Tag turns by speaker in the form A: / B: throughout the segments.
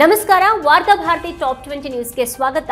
A: ನಮಸ್ಕಾರ, ವಾರ್ತಾ Bharati top twenty ನ್ಯೂಸ್ಗೆ ಸ್ವಾಗತ.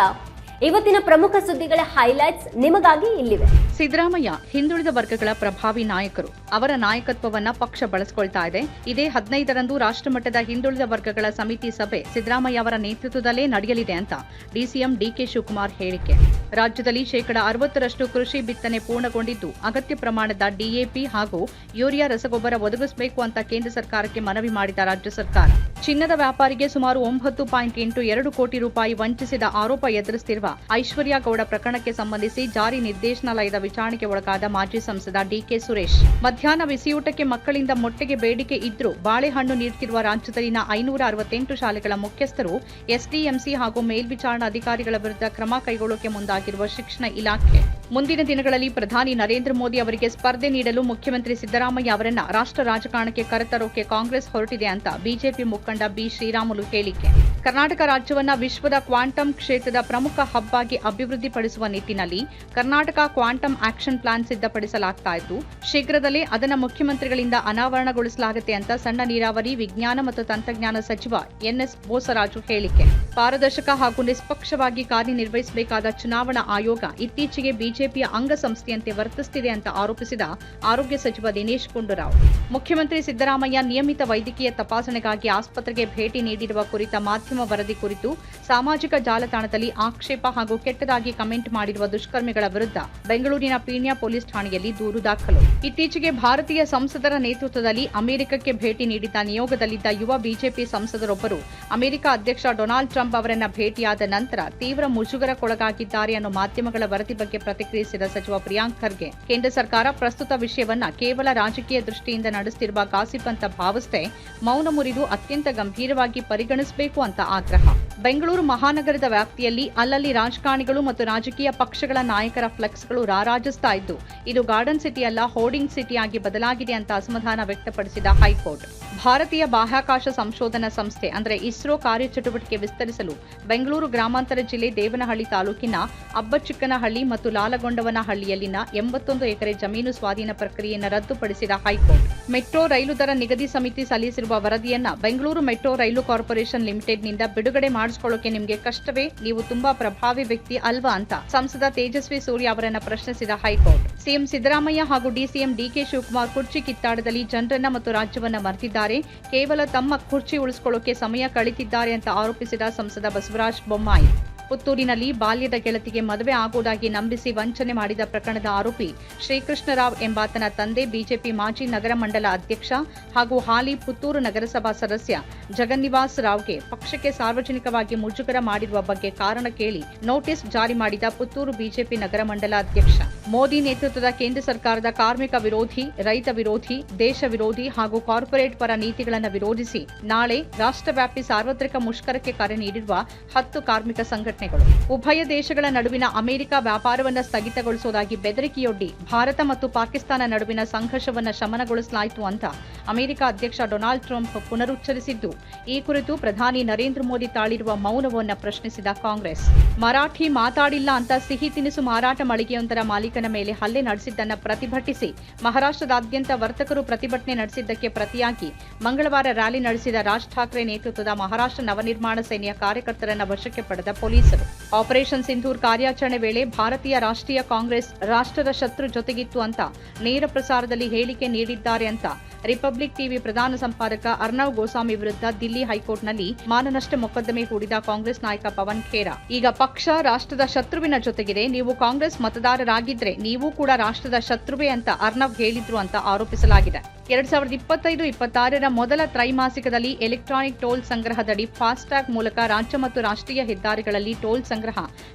A: ಇವತ್ತಿನ ಪ್ರಮುಖ ಸುದ್ದಿಗಳ ಹೈಲೈಟ್ಸ್ ನಿಮಗಾಗಿ ಇಲ್ಲಿವೆ.
B: ಸಿದ್ದರಾಮಯ್ಯ, ಹಿಂದುಳಿದ ವರ್ಗಗಳ ಪ್ರಭಾವಿ ನಾಯಕರು. ಅವರ ನಾಯಕತ್ವವನ್ನ ಪಕ್ಷ ಬಳಸಿಕೊಳ್ತಾ ಇದೆ. ಇದೇ ಹದಿನೈದರಂದು ರಾಷ್ಟ್ರಮಟ್ಟದ ಹಿಂದುಳಿದ ವರ್ಗಗಳ ಸಮಿತಿ ಸಭೆ ಸಿದ್ದರಾಮಯ್ಯ ಅವರ ನೇತೃತ್ವದಲ್ಲೇ ನಡೆಯಲಿದೆ ಅಂತ ಡಿಸಿಎಂ ಡಿಕೆ ಶಿವಕುಮಾರ್ ಹೇಳಿಕೆ. ರಾಜ್ಯದಲ್ಲಿ ಶೇಕಡ ಅರವತ್ತರಷ್ಟು ಕೃಷಿ ಬಿತ್ತನೆ ಪೂರ್ಣಗೊಂಡಿದ್ದು, ಅಗತ್ಯ ಪ್ರಮಾಣದ ಡಿಎಪಿ ಹಾಗೂ ಯೂರಿಯಾ ರಸಗೊಬ್ಬರ ಒದಗಿಸಬೇಕು ಅಂತ ಕೇಂದ್ರ ಸರ್ಕಾರಕ್ಕೆ ಮನವಿ ಮಾಡಿದ ರಾಜ್ಯ ಸರ್ಕಾರ. ಚಿನ್ನದ ವ್ಯಾಪಾರಿಗೆ ಸುಮಾರು ಒಂಬತ್ತು ಪಾಯಿಂಟ್ ಎಂಟು ಎರಡು ಕೋಟಿ ರೂಪಾಯಿ ವಂಚಿಸಿದ ಆರೋಪ ಎದುರಿಸುತ್ತಿರುವ ಐಶ್ವರ್ಯ ಗೌಡ ಪ್ರಕರಣಕ್ಕೆ ಸಂಬಂಧಿಸಿ ಜಾರಿ ನಿರ್ದೇಶನಾಲಯದ ವಿಚಾರಣೆಗೆ ಒಳಗಾದ ಮಾಜಿ ಸಂಸದ ಡಿಕೆ ಸುರೇಶ್. ಮಧ್ಯಾಹ್ನ ಬಿಸಿಯೂಟಕ್ಕೆ ಮಕ್ಕಳಿಂದ ಮೊಟ್ಟೆಗೆ ಬೇಡಿಕೆ ಇದ್ರೂ ಬಾಳೆಹಣ್ಣು ನೀಡುತ್ತಿರುವ ರಾಜ್ಯದಲ್ಲಿನ ಐನೂರ ಅರವತ್ತೆಂಟು ಶಾಲೆಗಳ ಮುಖ್ಯಸ್ಥರು ಎಸ್ಡಿಎಂಸಿ ಹಾಗೂ ಮೇಲ್ವಿಚಾರಣಾ ಅಧಿಕಾರಿಗಳ ವಿರುದ್ಧ ಕ್ರಮ ಕೈಗೊಳ್ಳೋಕೆ ಮುಂದಾಗಿರುವ ಶಿಕ್ಷಣ ಇಲಾಖೆ. ಮುಂದಿನ ದಿನಗಳಲ್ಲಿ ಪ್ರಧಾನಿ ನರೇಂದ್ರ ಮೋದಿ ಅವರಿಗೆ ಸ್ಪರ್ಧೆ ನೀಡಲು ಮುಖ್ಯಮಂತ್ರಿ ಸಿದ್ದರಾಮಯ್ಯ ಅವರನ್ನ ರಾಷ್ಟ್ರ ರಾಜಕಾರಣಕ್ಕೆ ಕರೆತರೋಕೆ ಕಾಂಗ್ರೆಸ್ ಹೊರಟಿದೆ ಅಂತ ಬಿಜೆಪಿ ಮುಖಂಡ ಬಿ ಶ್ರೀರಾಮುಲು ಹೇಳಿಕೆ. ಕರ್ನಾಟಕ ರಾಜ್ಯವನ್ನು ವಿಶ್ವದ ಕ್ವಾಂಟಮ್ ಕ್ಷೇತ್ರದ ಪ್ರಮುಖ ಹಬ್ ಆಗಿ ಅಭಿವೃದ್ಧಿಪಡಿಸುವ ನಿಟ್ಟಿನಲ್ಲಿ ಕರ್ನಾಟಕ ಕ್ವಾಂಟಮ್ ಆಕ್ಷನ್ ಪ್ಲಾನ್ ಸಿದ್ಧಪಡಿಸಲಾಗ್ತಾ ಇದ್ದು, ಶೀಘ್ರದಲ್ಲೇ ಅದನ್ನು ಮುಖ್ಯಮಂತ್ರಿಗಳಿಂದ ಅನಾವರಣಗೊಳಿಸಲಾಗುತ್ತೆ ಅಂತ ಸಣ್ಣ ನೀರಾವರಿ, ವಿಜ್ಞಾನ ಮತ್ತು ತಂತ್ರಜ್ಞಾನ ಸಚಿವ ಎನ್ಎಸ್ ಬೋಸರಾಜು ಹೇಳಿಕೆ. ಪಾರದರ್ಶಕ ಹಾಗೂ ನಿಷ್ಪಕ್ಷವಾಗಿ ಕಾರ್ಯನಿರ್ವಹಿಸಬೇಕಾದ ಚುನಾವಣಾ ಆಯೋಗ ಇತ್ತೀಚೆಗೆ ಬಿಜೆಪಿಯ ಅಂಗಸಂಸ್ಥೆಯಂತೆ ವರ್ತಿಸುತ್ತಿದೆ ಅಂತ ಆರೋಪಿಸಿದ ಆರೋಗ್ಯ ಸಚಿವ ದಿನೇಶ್ ಗುಂಡೂರಾವ್. ಮುಖ್ಯಮಂತ್ರಿ ಸಿದ್ದರಾಮಯ್ಯ ನಿಯಮಿತ ವೈದ್ಯಕೀಯ ತಪಾಸಣೆಗಾಗಿ ಆಸ್ಪತ್ರೆಗೆ ಭೇಟಿ ನೀಡಿರುವ ಕುರಿತ ಮಾಧ್ಯಮ ವರದಿ ಕುರಿತು ಸಾಮಾಜಿಕ ಜಾಲತಾಣದಲ್ಲಿ ಆಕ್ಷೇಪ ಹಾಗೂ ಕೆಟ್ಟದಾಗಿ ಕಮೆಂಟ್ ಮಾಡಿರುವ ದುಷ್ಕರ್ಮಿಗಳ ವಿರುದ್ಧ ಬೆಂಗಳೂರಿನ ಪೀಣ್ಯ ಪೊಲೀಸ್ ಠಾಣೆಯಲ್ಲಿ ದೂರು ದಾಖಲು. ಇತ್ತೀಚೆಗೆ ಭಾರತೀಯ ಸಂಸದರ ನೇತೃತ್ವದಲ್ಲಿ ಅಮೆರಿಕಕ್ಕೆ ಭೇಟಿ ನೀಡಿದ್ದ ನಿಯೋಗದಲ್ಲಿದ್ದ ಯುವ ಬಿಜೆಪಿ ಸಂಸದರೊಬ್ಬರು ಅಮೆರಿಕ ಅಧ್ಯಕ್ಷ ಡೊನಾಲ್ಡ್ ಟ್ರಂಪ್ ಅವರನ್ನ ಭೇಟಿಯಾದ ನಂತರ ತೀವ್ರ ಮುಜುಗರಕ್ಕೊಳಗಾಗಿದ್ದಾರೆ ಅನ್ನೋ ಮಾಧ್ಯಮಗಳ ವರದಿ ಬಗ್ಗೆ ಪ್ರತಿಕ್ರಿಯಿಸಿದ ಸಚಿವ ಪ್ರಿಯಾಂಕ್ ಖರ್ಗೆ, ಕೇಂದ್ರ ಸರ್ಕಾರ ಪ್ರಸ್ತುತ ವಿಷಯವನ್ನ ಕೇವಲ ರಾಜಕೀಯ ದೃಷ್ಟಿಯಿಂದ ನಡೆಸುತ್ತಿರುವ ಗಾಸಿಪ್ ಅಂತ ಭಾವಿಸದೆ ಮೌನ ಮುರಿದು ಅತ್ಯಂತ ಗಂಭೀರವಾಗಿ ಪರಿಗಣಿಸಬೇಕು ಅಂತ ಆಗ್ರಹ ಬೆಂಗಳೂರು ಮಹಾನಗರದ ವ್ಯಾಪ್ತಿಯಲ್ಲಿ ಅಲ್ಲಲ್ಲಿ ರಾಜಕಾರಣಿಗಳು ಮತ್ತು ರಾಜಕೀಯ ಪಕ್ಷಗಳ ನಾಯಕರ ಫ್ಲೆಕ್ಸ್ಗಳು ರಾರಾಜಿಸ್ತಾ ಇದ್ದು, ಇದು ಗಾರ್ಡನ್ ಸಿಟಿ ಅಲ್ಲ, ಹೋರ್ಡಿಂಗ್ ಸಿಟಿಯಾಗಿ ಬದಲಾಗಿದೆ ಅಂತ ಅಸಮಾಧಾನ ವ್ಯಕ್ತಪಡಿಸಿದ ಹೈಕೋರ್ಟ್. ಭಾರತೀಯ ಬಾಹ್ಯಾಕಾಶ ಸಂಶೋಧನಾ ಸಂಸ್ಥೆ, ಅಂದರೆ ಇಸ್ರೋ ಕಾರ್ಯಚಟುವಟಿಕೆ ವಿಸ್ತರಿಸಲು ಬೆಂಗಳೂರು ಗ್ರಾಮಾಂತರ ಜಿಲ್ಲೆ ದೇವನಹಳ್ಳಿ ತಾಲೂಕಿನ ಅಬ್ಬಚಿಕ್ಕನಹಳ್ಳಿ ಮತ್ತು ಲಾಲಗೊಂಡವನಹಳ್ಳಿಯಲ್ಲಿನ ಎಂಬತ್ತೊಂದು ಎಕರೆ ಜಮೀನು ಸ್ವಾಧೀನ ಪ್ರಕ್ರಿಯೆಯನ್ನು ರದ್ದುಪಡಿಸಿದ ಹೈಕೋರ್ಟ್. ಮೆಟ್ರೋ ರೈಲು ದರ ನಿಗದಿ ಸಮಿತಿ ಸಲ್ಲಿಸಿರುವ ವರದಿಯನ್ನ ಬೆಂಗಳೂರು ಮೆಟ್ರೋ ರೈಲು ಕಾರ್ಪೊರೇಷನ್ ಲಿಮಿಟೆಡ್ನಿಂದ ಬಿಡುಗಡೆ ಮಾಡಿಸಿಕೊಳ್ಳೋಕೆ ನಿಮಗೆ ಕಷ್ಟವೇ? ನೀವು ತುಂಬಾ ಪ್ರಭಾವಿ ವ್ಯಕ್ತಿ ಅಲ್ವಾ ಅಂತ ಸಂಸದ ತೇಜಸ್ವಿ ಸೂರ್ಯ ಅವರನ್ನ ಪ್ರಶ್ನಿಸಿದ ಹೈಕೋರ್ಟ್. ಸಿಎಂ ಸಿದ್ದರಾಮಯ್ಯ ಹಾಗೂ ಡಿಸಿಎಂ ಡಿಕೆ ಶಿವಕುಮಾರ್ ಕುರ್ಚಿ ಕಿತ್ತಾಟದಲ್ಲಿ ಜನರನ್ನ ಮತ್ತು ರಾಜ್ಯವನ್ನ ಮರೆತಿದ್ದಾರೆ. ಕೇವಲ ತಮ್ಮ ಕುರ್ಚಿ ಉಳಿಸಿಕೊಳ್ಳೋಕೆ ಸಮಯ ಕಳಿತಿದ್ದಾರೆ ಅಂತ ಆರೋಪಿಸಿದ ಸಂಸದ ಬಸವರಾಜ ಬೊಮ್ಮಾಯಿ. ಪುತ್ತೂರಿನಲ್ಲಿ ಬಾಲ್ಯದ ಗೆಳತಿಗೆ ಮದುವೆ ಆಗುವುದಾಗಿ ನಂಬಿಸಿ ವಂಚನೆ ಮಾಡಿದ ಪ್ರಕರಣದ ಆರೋಪಿ ಶ್ರೀಕೃಷ್ಣರಾವ್ ಎಂಬಾತನ ತಂದೆ, ಬಿಜೆಪಿ ಮಾಜಿ ನಗರ ಮಂಡಲ ಅಧ್ಯಕ್ಷ ಹಾಗೂ ಹಾಲಿ ಪುತ್ತೂರು ನಗರಸಭಾ ಸದಸ್ಯ ಜಗನ್ನಿವಾಸ್ ರಾವ್ಗೆ ಪಕ್ಷಕ್ಕೆ ಸಾರ್ವಜನಿಕವಾಗಿ ಮುಜುಗರ ಮಾಡಿರುವ ಬಗ್ಗೆ ಕಾರಣ ಕೇಳಿ ನೋಟಿಸ್ ಜಾರಿ ಮಾಡಿದ ಪುತ್ತೂರು ಬಿಜೆಪಿ ನಗರ ಮಂಡಲ ಅಧ್ಯಕ್ಷ. ಮೋದಿ ನೇತೃತ್ವದ ಕೇಂದ್ರ ಸರ್ಕಾರದ ಕಾರ್ಮಿಕ ವಿರೋಧಿ, ರೈತ ವಿರೋಧಿ, ದೇಶ ವಿರೋಧಿ ಹಾಗೂ ಕಾರ್ಪೊರೇಟ್ ಪರ ನೀತಿಗಳನ್ನು ವಿರೋಧಿಸಿ ನಾಳೆ ರಾಷ್ಟ್ರವ್ಯಾಪಿ ಸಾರ್ವತ್ರಿಕ ಮುಷ್ಕರಕ್ಕೆ ಕರೆ ನೀಡಿರುವ ಹತ್ತು ಕಾರ್ಮಿಕ ಸಂಘಟನೆಗಳು. ಉಭಯ ದೇಶಗಳ ನಡುವಿನ ಅಮೆರಿಕ ವ್ಯಾಪಾರವನ್ನು ಸ್ಥಗಿತಗೊಳಿಸುವುದಾಗಿ ಬೆದರಿಕೆಯೊಡ್ಡಿ ಭಾರತ ಮತ್ತು ಪಾಕಿಸ್ತಾನ ನಡುವಿನ ಸಂಘರ್ಷವನ್ನು ಶಮನಗೊಳಿಸಲಾಯಿತು ಅಂತ ಅಮೆರಿಕ ಅಧ್ಯಕ್ಷ ಡೊನಾಲ್ಡ್ ಟ್ರಂಪ್ ಪುನರುಚ್ಚರಿಸಿದ್ದು. ಈ ಕುರಿತು ಪ್ರಧಾನಿ ನರೇಂದ್ರ ಮೋದಿ ತಾಳಿರುವ ಮೌನವನ್ನು ಪ್ರಶ್ನಿಸಿದ ಕಾಂಗ್ರೆಸ್. ಮರಾಠಿ ಮಾತಾಡಿಲ್ಲ ಅಂತ ಸಿಹಿ ತಿನಿಸು ಮಾರಾಟ ಮಳಿಗೆಯೊಂದರ ಮಾಲೀಕನ ಮೇಲೆ ಹಲ್ಲೆ ನಡೆಸಿದ್ದನ್ನು ಪ್ರತಿಭಟಿಸಿ ಮಹಾರಾಷ್ಟ್ರದಾದ್ಯಂತ ವರ್ತಕರು ಪ್ರತಿಭಟನೆ ನಡೆಸಿದ್ದಕ್ಕೆ ಪ್ರತಿಯಾಗಿ ಮಂಗಳವಾರ ರ್ಯಾಲಿ ನಡೆಸಿದ ರಾಜ್ ಠಾಕ್ರೆ ನೇತೃತ್ವದ ಮಹಾರಾಷ್ಟ್ರ ನವನಿರ್ಮಾಣ ಸೇನೆಯ ಕಾರ್ಯಕರ್ತರನ್ನ ವಶಕ್ಕೆ ಪಡೆದ ಪೊಲೀಸರು. ಆಪರೇಷನ್ ಸಿಂಧೂರ್ ಕಾರ್ಯಾಚರಣೆ ವೇಳೆ ಭಾರತೀಯ ರಾಷ್ಟ್ರೀಯ ಕಾಂಗ್ರೆಸ್ ರಾಷ್ಟ್ರದ ಶತ್ರು ಜೊತೆಗಿತ್ತು ಅಂತ ನೇರ ಪ್ರಸಾರದಲ್ಲಿ ಹೇಳಿಕೆ ನೀಡಿದ್ದಾರೆ ಅಂತ ರಿಪಬ್ಲಿಕ್ ಟಿವಿ ಪ್ರಧಾನ ಸಂಪಾದಕ ಅರ್ನವ್ ಗೋಸ್ವಾಮಿ ವಿರುದ್ಧ ದಿಲ್ಲಿ ಹೈಕೋರ್ಟ್ನಲ್ಲಿ ಮಾನನಷ್ಟ ಮೊಕದ್ದಮೆ ಹೂಡಿದ ಕಾಂಗ್ರೆಸ್ ನಾಯಕ ಪವನ್ ಖೇರಾ. ಈಗ ಪಕ್ಷ ರಾಷ್ಟ್ರದ ಶತ್ರುವಿನ ಜೊತೆಗಿದೆ. ನೀವು ಕಾಂಗ್ರೆಸ್ ಮತದಾರರಾಗಿದ್ರೆ ನೀವು ಕೂಡ ರಾಷ್ಟ್ರದ ಶತ್ರುವೇ ಅಂತ ಅರ್ನವ್ ಹೇಳಿದ್ರು ಅಂತ ಆರೋಪಿಸಲಾಗಿದೆ. ಎರಡ್ ಸಾವಿರದ ಇಪ್ಪತ್ತೈದು ಇಪ್ಪತ್ತಾರರ ಮೊದಲ ತ್ರೈಮಾಸಿಕದಲ್ಲಿ ಎಲೆಕ್ಟ್ರಾನಿಕ್ ಟೋಲ್ ಸಂಗ್ರಹದಡಿ ಫಾಸ್ಟ್ಯಾಗ್ ಮೂಲಕ ರಾಜ್ಯ ಮತ್ತು ರಾಷ್ಟ್ರೀಯ ಹೆದ್ದಾರಿಗಳಲ್ಲಿ ಟೋಲ್ ಸಂಗ್ರಹ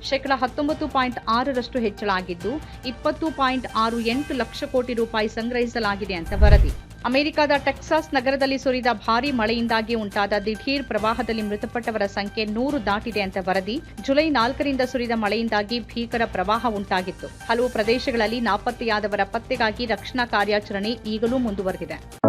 B: ಶೇಕಡ ಹತ್ತೊಂಬತ್ತು ಪಾಯಿಂಟ್ ಆರರಷ್ಟು ಹೆಚ್ಚಳಾಗಿದ್ದು, ಇಪ್ಪತ್ತು ಪಾಯಿಂಟ್ ಆರು ಎಂಟು ಲಕ್ಷ ಕೋಟಿ ರೂಪಾಯಿ ಸಂಗ್ರಹಿಸಲಾಗಿದೆ ಅಂತ ವರದಿ. ಅಮೆರಿಕದ ಟೆಕ್ಸಾಸ್ ನಗರದಲ್ಲಿ ಸುರಿದ ಭಾರೀ ಮಳೆಯಿಂದಾಗಿ ಉಂಟಾದ ದಿಢೀರ್ ಪ್ರವಾಹದಲ್ಲಿ ಮೃತಪಟ್ಟವರ ಸಂಖ್ಯೆ ನೂರು ದಾಟಿದೆ ಅಂತ ವರದಿ. ಜುಲೈ ನಾಲ್ಕರಿಂದ ಸುರಿದ ಮಳೆಯಿಂದಾಗಿ ಭೀಕರ ಪ್ರವಾಹ ಉಂಟಾಗಿತ್ತು. ಹಲವು ಪ್ರದೇಶಗಳಲ್ಲಿ ನಾಪತ್ತೆಯಾದವರ ಪತ್ತೆಗಾಗಿ ರಕ್ಷಣಾ ಕಾರ್ಯಾಚರಣೆ ಈಗಲೂ ಮುಂದುವರೆದಿದೆ.